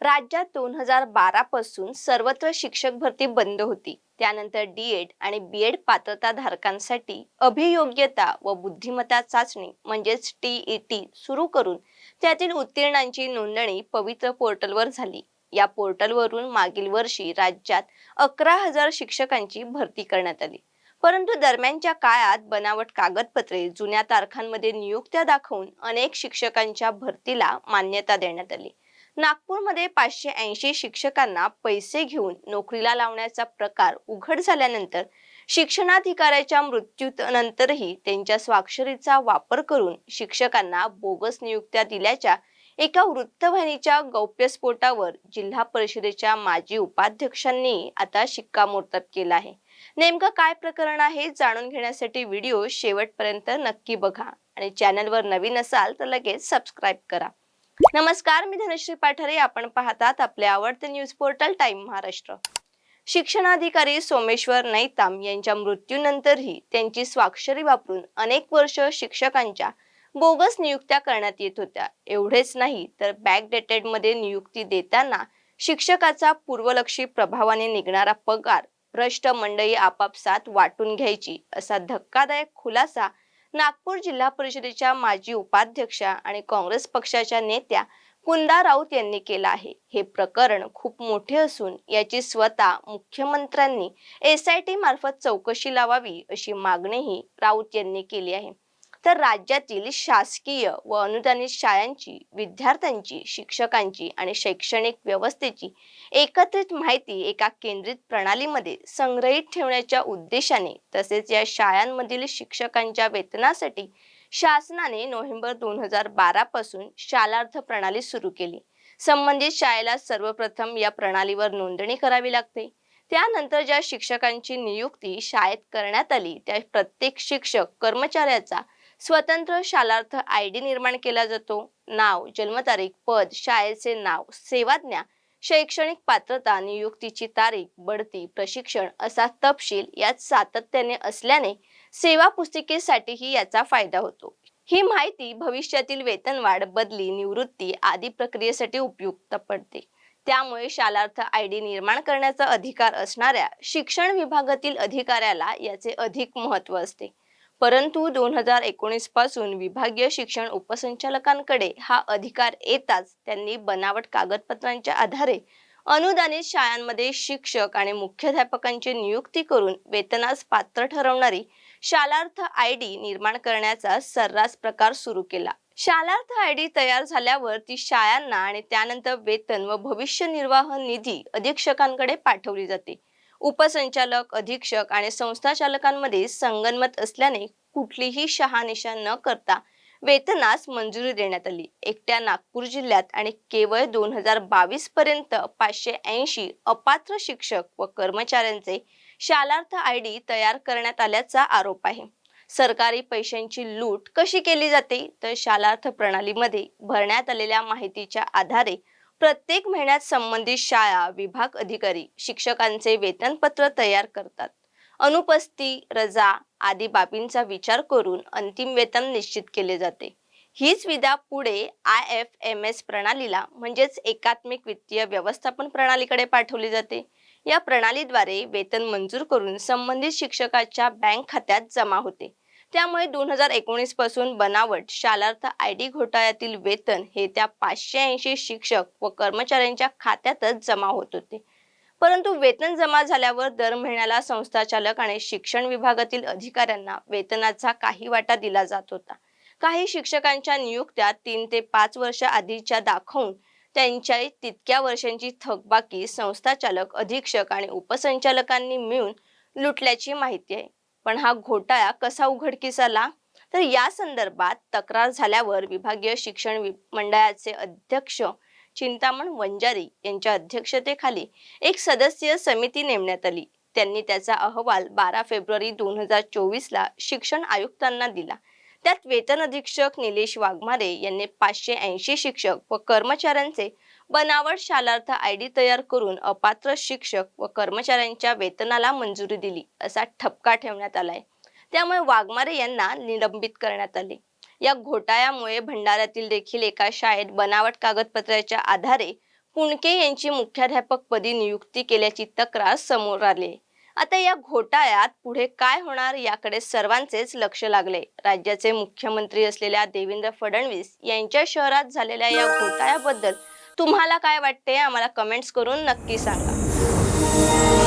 राज्यात दोन हजार बारा पासून सर्वत्र शिक्षक भरती बंद होती. त्यानंतर डी एड आणि बी एड पात्रता धारकांसाठी अभियोग्यता व बुद्धिमत्ता चाचणी म्हणजेच टीईटी सुरू करून त्यातील उत्तीर्णांची नोंदणी पवित्र पोर्टलवर झाली. या पोर्टलवरून मागील वर्षी राज्यात अकरा हजार शिक्षकांची भरती करण्यात आली. परंतु दरम्यानच्या काळात बनावट कागदपत्रे जुन्या तारखांमध्ये नियुक्त्या दाखवून अनेक शिक्षकांच्या भरतीला मान्यता देण्यात आली. नागपूरमध्ये पाचशे ऐंशी शिक्षकांना पैसे घेऊन नोकरीला लावण्याचा प्रकार उघड झाल्यानंतर शिक्षणाधिकाऱ्याच्या मृत्यूनंतरही त्यांच्या स्वाक्षरीचा वापर करून शिक्षकांना बोगस नियुक्त्या दिल्याच्या एका वृत्तवाहिनीच्या गौप्यस्फोटावर जिल्हा परिषदेच्या माजी उपाध्यक्षांनी आता शिक्कामोर्तब केला आहे. नेमकं काय प्रकरण आहे जाणून घेण्यासाठी व्हिडिओ शेवटपर्यंत नक्की बघा आणि चॅनलवर नवीन असाल तर लगेच सबस्क्राईब करा. नमस्कार मी धनश्री पाठारे. आपण पाहतात आपले आवडते न्यूज पोर्टल टाइम महाराष्ट्र. शिक्षणाधिकारी सोमेश्वर नैताम यांच्या मृत्यूनंतरही त्यांची स्वाक्षरी वापरून अनेक वर्ष शिक्षकांच्या बोगस नियुक्त्या करण्यात येत होत्या. एवढेच नाही तर बॅकडेटेडमध्ये नियुक्ती देताना शिक्षकाचा पूर्वलक्षी प्रभावाने निघणारा पगार भ्रष्ट मंडळी आपापसात वाटून घ्यायची असा धक्कादायक खुलासा नागपूर जिल्हा परिषदेच्या माजी उपाध्यक्षा आणि काँग्रेस पक्षाच्या नेत्या कुंदा राऊत यांनी केला आहे. हे प्रकरण खूप मोठे असून याची स्वतः मुख्यमंत्र्यांनी एस आय टी मार्फत चौकशी लावावी अशी मागणीही राऊत यांनी केली आहे. तर राज्यातील शासकीय व अनुदानित शाळांची विद्यार्थ्यांची शिक्षकांची आणि शैक्षणिक व्यवस्थेची एकत्रित माहिती एका केंद्रित प्रणालीमध्ये संग्रहित ठेवण्याच्या उद्देशाने तसेच या शाळांमधील शिक्षकांच्या वेतनासाठी शासनाने नोव्हेंबर दोन हजार बारा पासून शालार्थ प्रणाली सुरू केली. संबंधित शाळेला सर्वप्रथम या प्रणालीवर नोंदणी करावी लागते. त्यानंतर ज्या शिक्षकांची नियुक्ती शाळेत करण्यात आली त्या प्रत्येक शिक्षक कर्मचाऱ्याचा स्वतंत्र शालार्थ आय डी निर्माण केला जातो. नाव जन्मतारीख पद शाळेचे नाव सेवाज्ञा शैक्षणिक पात्रता नियुक्तीची तारीख बढती प्रशिक्षण असा तपशील यात सातत्याने असल्याने सेवा पुस्तिकेसाठीही याचा फायदा होतो. ही माहिती भविष्यातील वेतनवाढ बदली निवृत्ती आदी प्रक्रियेसाठी उपयुक्त पडते. त्यामुळे शालार्थ आय डी निर्माण करण्याचा अधिकार असणाऱ्या शिक्षण विभागातील अधिकाऱ्याला याचे अधिक महत्त्व असते. परंतु दोन हजार एकोणीसपासून विभागीय शिक्षण उपसंचालकांकडे हा अधिकार येताच त्यांनी बनावट कागदपत्रांच्या आधारे अनुदानित शाळांमध्ये शिक्षक आणि मुख्याध्यापकांची नियुक्ती करून वेतनास पात्र ठरवणारी शालार्थ आय डी निर्माण करण्याचा सर्रास प्रकार सुरू केला. शालार्थ आय डी तयार झाल्यावर ती शाळांना आणि त्यानंतर वेतन व भविष्य निर्वाह निधी अधीक्षकांकडे पाठवली जाते. उपसंचालक अधीक्षक आणि संस्थाचालकांमध्ये संगनमत असल्याने कुठलीही शहानिशा न करता वेतनास मंजुरी देण्यात आली. एकट्या नागपूर जिल्ह्यात आणि केवळ दोन हजार बावीस पर्यंत पाचशे ऐंशी अपात्र शिक्षक व कर्मचाऱ्यांचे शालार्थ आय डी तयार करण्यात आल्याचा आरोप आहे. सरकारी पैशांची लूट कशी केली जाते? तर शालार्थ प्रणालीमध्ये भरण्यात आलेल्या माहितीच्या आधारे प्रत्येक महिन्यात संबंधित शाळा विभाग अधिकारी शिक्षकांचे वेतनपत्र तयार करतात. अनुपस्थिती रजा आदी बाबींचा विचार करून अंतिम वेतन निश्चित केले जाते. हीच विदा पुढे आय एफ एम एस प्रणालीला म्हणजेच एकात्मिक वित्तीय व्यवस्थापन प्रणालीकडे पाठवली जाते. या प्रणालीद्वारे वेतन मंजूर करून संबंधित शिक्षकाच्या बँक खात्यात जमा होते. त्यामुळे दोन हजार एकोणीसपासून बनावट शालार्थ आय डी घोटाळ्यातील वेतन हे त्या पाचशे ऐंशी शिक्षक व कर्मचाऱ्यांच्या खात्यातच जमा होत होते. परंतु वेतन जमा झाल्यावर दर महिन्याला संस्थाचालक आणि शिक्षण विभागातील अधिकाऱ्यांना वेतनाचा काही वाटा दिला जात होता. काही शिक्षकांच्या नियुक्त्या तीन ते पाच वर्ष आधीच्या दाखवून त्यांच्या तितक्या वर्षांची थकबाकी संस्थाचालक अधीक्षक आणि उपसंचालकांनी मिळून लुटल्याची माहिती आहे. पण हा घोटाळा कसा उघडकीस आला तर या संदर्भात तक्रार झाल्यावर विभागीय शिक्षण मंडळाचे अध्यक्ष चिंतामण वंजारी यांच्या अध्यक्षतेखाली एक सदस्यीय समिती नेमण्यात आली. त्यांनी त्याचा अहवाल बारा फेब्रुवारी दोन हजार चोवीस ला शिक्षण आयुक्तांना दिला. त्यात वेतन अधीक्षक निलेश वाघमारे यांनी पाचशे ऐंशी शिक्षक व कर्मचाऱ्यांचे बनावट शालार्थ आय डी तयार करून अपात्र शिक्षक व कर्मचाऱ्यांच्या वेतनाला मंजुरी दिली असा ठपका ठेवण्यात आलाय. त्यामुळे वाघमारे यांना निलंबित करण्यात आले. या घोटाळ्यामुळे भंडाऱ्यातील देखील एका शाळेत बनावट कागदपत्राच्या आधारे पुणके यांची मुख्याध्यापकपदी नियुक्ती केल्याची तक्रार समोर आली. आता या घोटाळ्यात पुढे काय होणार याकडे सर्वांचेच लक्ष लागले. राज्याचे मुख्यमंत्री असलेल्या देवेंद्र फडणवीस यांच्या शहरात झालेल्या या घोटाळ्याबद्दल तुम्हाला काय वाटते आम्हाला कमेंट्स करून नक्की सांगा.